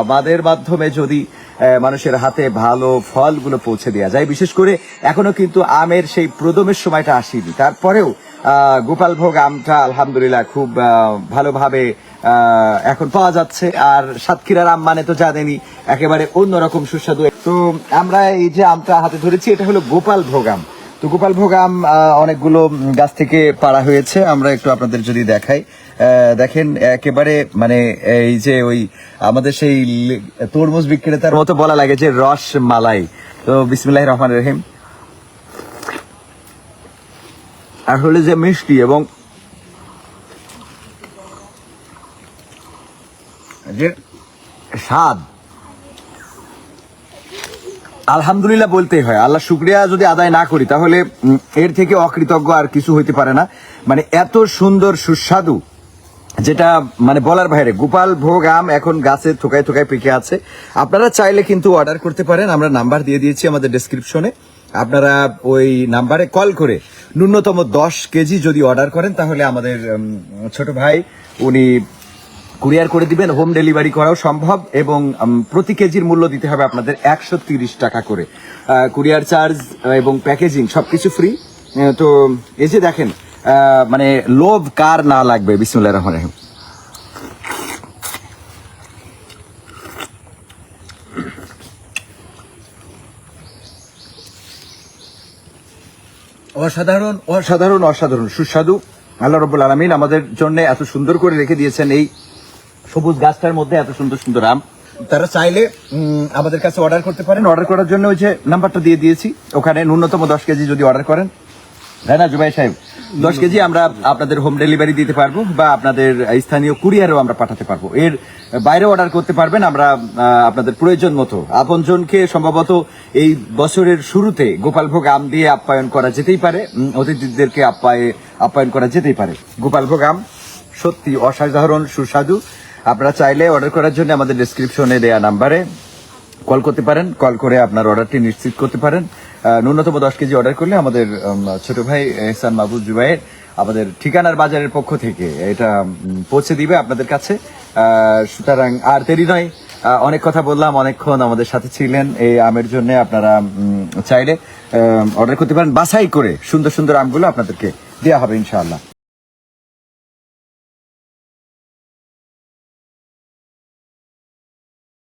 আমাদের মাধ্যমে যদি মানুষের হাতে ভালো ফলগুলো পৌঁছে দেওয়া যায়, বিশেষ করে এখনও কিন্তু আমের সেই প্রদমের সময়টা আসেনি। তারপরেও গোপাল ভোগ আমটা আলহামদুলিল্লাহ খুব ভালোভাবে এখন পাওয়া যাচ্ছে। আর সাতক্ষীরার আম মানে তো জানেনি একেবারে অন্যরকম সুস্বাদু। তো আমরা এই যে আমটা হাতে ধরেছি, এটা হলো গোপাল ভোগ আম। তো গোপাল ভোগ আম অনেকগুলো গাছ থেকে পাড়া হয়েছে। আমরা একটু আপনাদের যদি দেখাই। দেখেন, একেবারে মানে এই যে ওই আমাদের সেই তরমুজ বিক্রেতার মতো বলা লাগে যে রস মালাই তো বিসমিল্লাহ রহমান রহিম। আসলে যে মিষ্টি এবং যে স্বাদ। আলহামদুলিল্লাহ বলতেই হয়, আল্লাহ শুক্রিয়া যদি আদায় না করি, তাহলে এর থেকে অকৃতজ্ঞ আর কিছু হইতে পারে না। মানে এত সুন্দর, সুস্বাদু, যেটা মানে বলার বাইরে, গোপাল ভোগ, আম এখন গাছে থোকায় থোকায় পেকে আছে। আপনারা চাইলে কিন্তু অর্ডার করতে পারেন, আমরা নাম্বার দিয়ে দিয়েছি আমাদের ডেসক্রিপশনে আপনারা ওই নাম্বারে কল করে ন্যূনতম দশ কেজি যদি অর্ডার করেন, তাহলে আমাদের ছোট ভাই, উনি কুরিয়ার করে দিবেন, হোম ডেলিভারি করাও সম্ভব এবং প্রতি কেজির মূল্য দিতে হবে আপনাদের একশো তিরিশ টাকা করে। কুরিয়ার চার্জ এবং প্যাকেজিং সবকিছু ফ্রি। তো, এই যে দেখেন মানে লোভ কার না লাগবে বিসমুল্লাহ রহমান রহিম। অসাধারণ অসাধারণ অসাধারণ, সুস্বাদু। আল্লাহ রব্বুল আলমিন আমাদের জন্য এত সুন্দর করে রেখে দিয়েছেন এই সবুজ গাছটার মধ্যে এত সুন্দর সুন্দর আম। তারা চাইলে আমাদের কাছে অর্ডার করতে পারেন। অর্ডার করার জন্য ওই যে নাম্বারটা দিয়ে দিয়েছি। ওখানে ন্যূনতম দশ কেজি যদি অর্ডার করেন। তাই না জুবাই সাহেব দশ কেজি আমরা আপনাদের হোম ডেলিভারি দিতে পারব বা আপনাদের স্থানীয় কুরিয়ারও আমরা পাঠাতে পারব। এর বাইরে অর্ডার করতে পারবেন আমরা আপনাদের প্রয়োজন মতো। আপনজনকে সম্ভবত এই বছরের শুরুতে গোপালভোগ আম দিয়ে আপ্যায়ন করা যেতেই পারে। অতিথিদেরকে আপ্যায় আপ্যায়ন করা যেতেই পারে। গোপালভোগ আম সত্যি অসাধারণ সুস্বাদু। আপনারা চাইলে অর্ডার করার জন্য আমাদের ডেসক্রিপশনে দেয়া নাম্বারে কল করতে পারেন। কল করে আপনার অর্ডারটি নিশ্চিত করতে পারেন। ন্যূনতম দশ কেজি অর্ডার করলে আমাদের ছোট ভাই এহসান মাহবুব জুবাইয়ের আমাদের ঠিকানার বাজারের পক্ষ থেকে এটা পৌঁছে দিবে আপনাদের কাছে। সুতরাং আর দেরি নয়। অনেক কথা বললাম, অনেকক্ষণ আমাদের সাথে ছিলেন। এই আমের জন্য আপনারা চাইলে অর্ডার করতে পারেন। বাছাই করে সুন্দর সুন্দর আমগুলো আপনাদেরকে দেওয়া হবে ইনশাআল্লাহ।